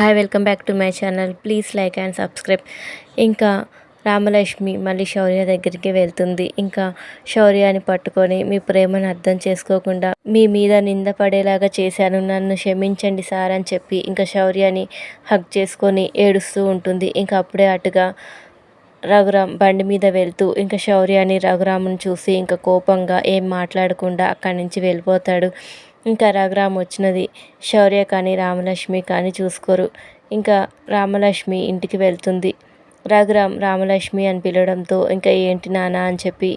Hi welcome back to my channel please like and subscribe ఇంకా రామలక్ష్మి మళ్ళీ శౌర్య దగ్గరికి వెళ్తుంది. ఇంకా శౌర్యాన్ని పట్టుకొని మీ ప్రేమను అర్థం చేసుకోకుండా మీ మీద నింద పడేలాగా చేశాను. నన్ను క్షమించండి సార్ అని చెప్పి ఇంకా శౌర్యాన్ని హగ్ చేసుకొని ఏడుస్తూ ఉంటుంది. ఇంకా అప్పుడే అటుగా రఘురామ్ బండి మీద వెళ్తూ ఇంకా శౌర్యాన్ని రఘురాముని చూసి ఇంకా కోపంగా ఏం మాట్లాడకుండా అక్కడి నుంచి వెళ్ళిపోతాడు. ఇంకా రఘురామ్ వచ్చినది. శౌర్య కానీ రామలక్ష్మి కానీ చూసుకోరు. ఇంకా రామలక్ష్మి ఇంటికి వెళ్తుంది. రఘురామ్ రామలక్ష్మి అని పిలవడంతో ఇంకా ఏంటి నాన్న అని చెప్పి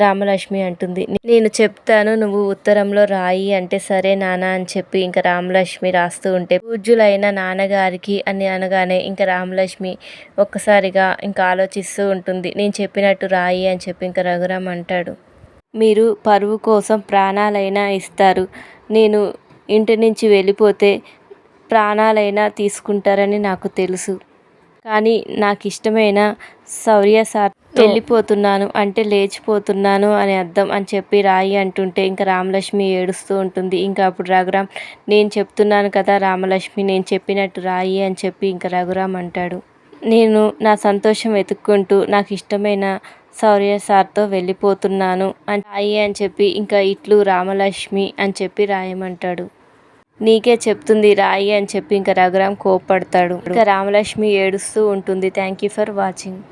రామలక్ష్మి అంటుంది. నేను చెప్తాను నువ్వు ఉత్తరంలో రాయి అంటే సరే నాన్న అని చెప్పి ఇంకా రామలక్ష్మి రాస్తూ ఉంటే పూజ్యులైన నాన్నగారికి అని అనగానే ఇంకా రామలక్ష్మి ఒక్కసారిగా ఇంకా ఆలోచిస్తూ ఉంటుంది. నేను చెప్పినట్టు రాయి అని చెప్పి ఇంకా రఘురామ్ అంటాడు. మీరు పరువు కోసం ప్రాణాలైనా ఇస్తారు. నేను ఇంటి నుంచి వెళ్ళిపోతే ప్రాణాలైనా తీసుకుంటారని నాకు తెలుసు. కానీ నాకు ఇష్టమైన శౌర్య సార్ వెళ్ళిపోతున్నాను అంటే లేచిపోతున్నాను అని అర్థం అని చెప్పి రాయి అంటుంటే ఇంకా రామలక్ష్మి ఏడుస్తూ ఉంటుంది. ఇంకా అప్పుడు రఘురామ్ నేను చెప్తున్నాను కదా రామలక్ష్మి నేను చెప్పినట్టు రాయి అని చెప్పి ఇంకా రఘురామ్ అంటాడు. నేను నా సంతోషం వెతుక్కుంటూ నాకు ఇష్టమైన సౌర్య సార్తో వెళ్ళిపోతున్నాను అని రాయి అని చెప్పి ఇంకా ఇట్లు రామలక్ష్మి అని చెప్పి రాయమంటాడు. నీకే చెప్తుంది రాయి అని చెప్పి ఇంకా రఘురామ్ కోప్పడతాడు. ఇంకా రామలక్ష్మి ఏడుస్తూ ఉంటుంది. Thank you for watching.